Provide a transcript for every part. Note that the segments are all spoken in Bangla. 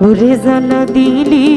ওরে জানা দিলি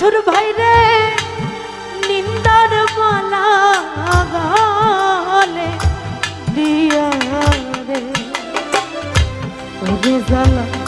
বাছুর ভাইরে নিন্দার মালা গলে দিয়া রে। ওরে জ্বালা।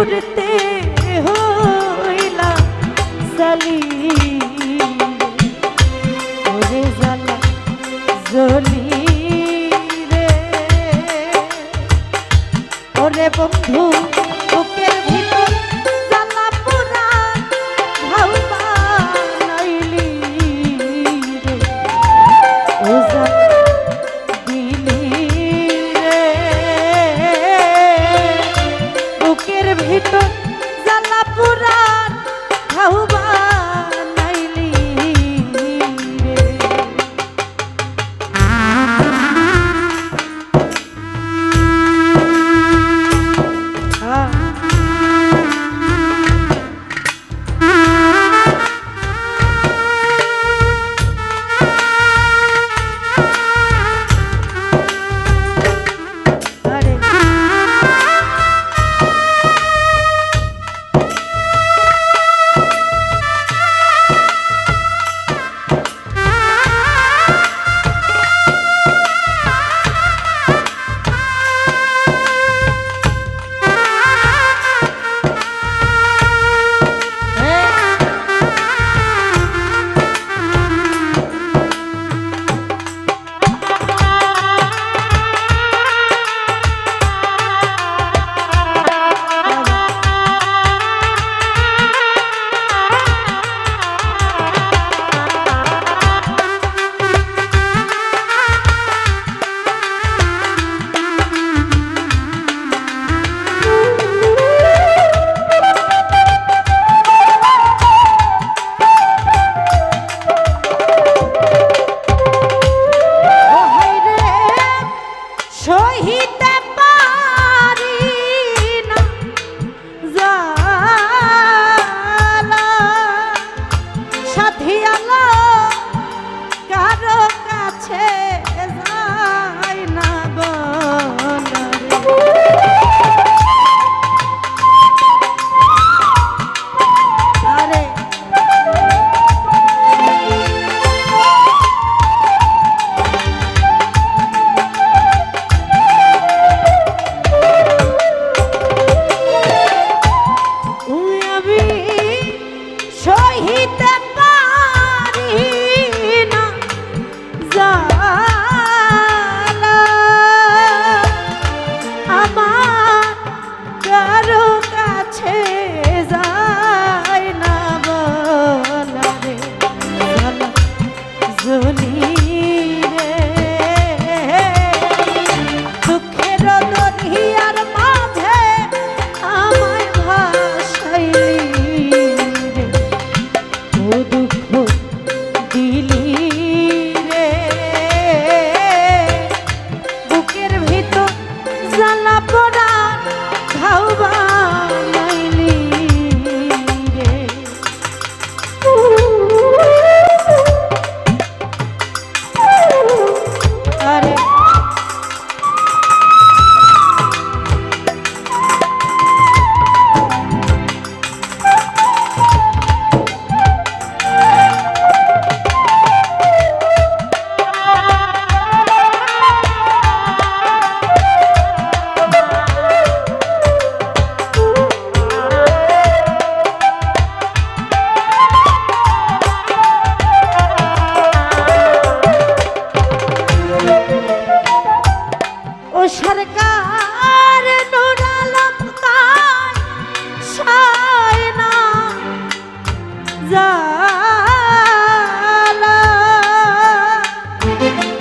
Good thing.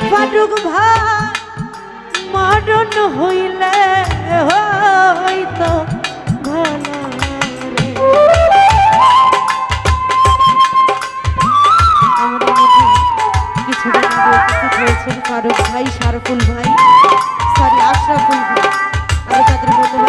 ফাটুক ভা মরণ হইলে হইতো ফারুক ভাই, শারফুল ভাই, সরি, আশরাফুল ভাই। আর তাদের মতো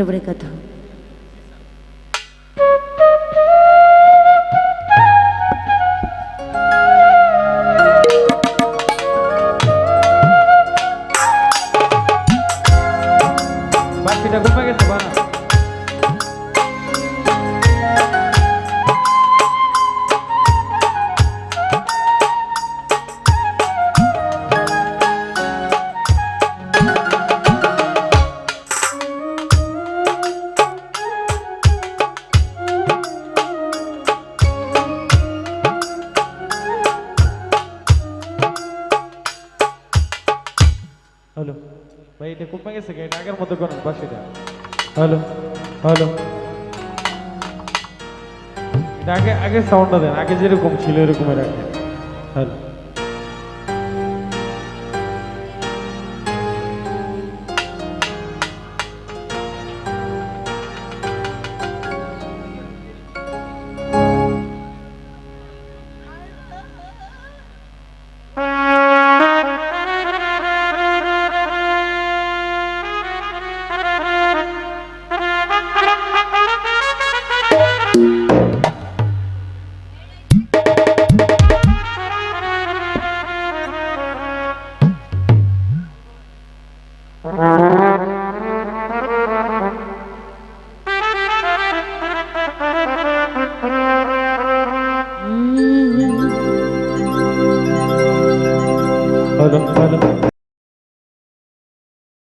Ele é vai এটা আগের মতো করেন বাসিটা। Hello hello. এটা আগে আগে সাউন্ডটা দেন, আগে যেরকম ছিল হ্যালো হ্যালো হ্যালো।